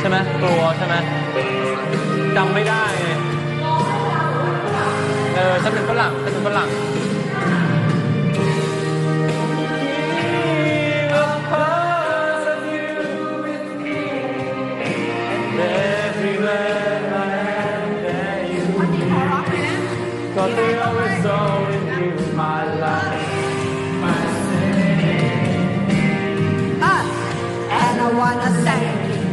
ใช่ไหมกลัวใช่ไหมจำไม่ได้ไงเออฉันเป็นฝรั่งฉันเป็นฝรั่ง Cause they always saw in you my life, my Ah, and I wanna thank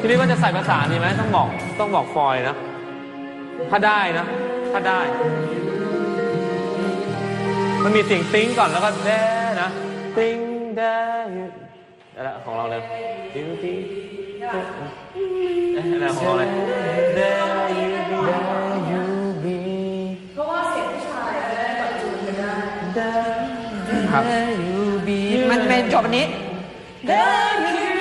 ทีนี้ว่าจะใส่ภาษานดีไหมต้องบอกต้องบอกฟอยนะ ถ้าได้นะ ถ้าได้ มันมีเสียงติ้งก่อนแล้วก็แด้นะ ติ้งแด้นั่นแหละของเราเลยติ้งติ้งเอ๊ะนั่นแหละของเราเลยแด้ยูบีแด้ยูบีเพราะว่าเสียงผู้ชายได้แบบจูนกันได้ครับมันเป็นจบอันนี้ There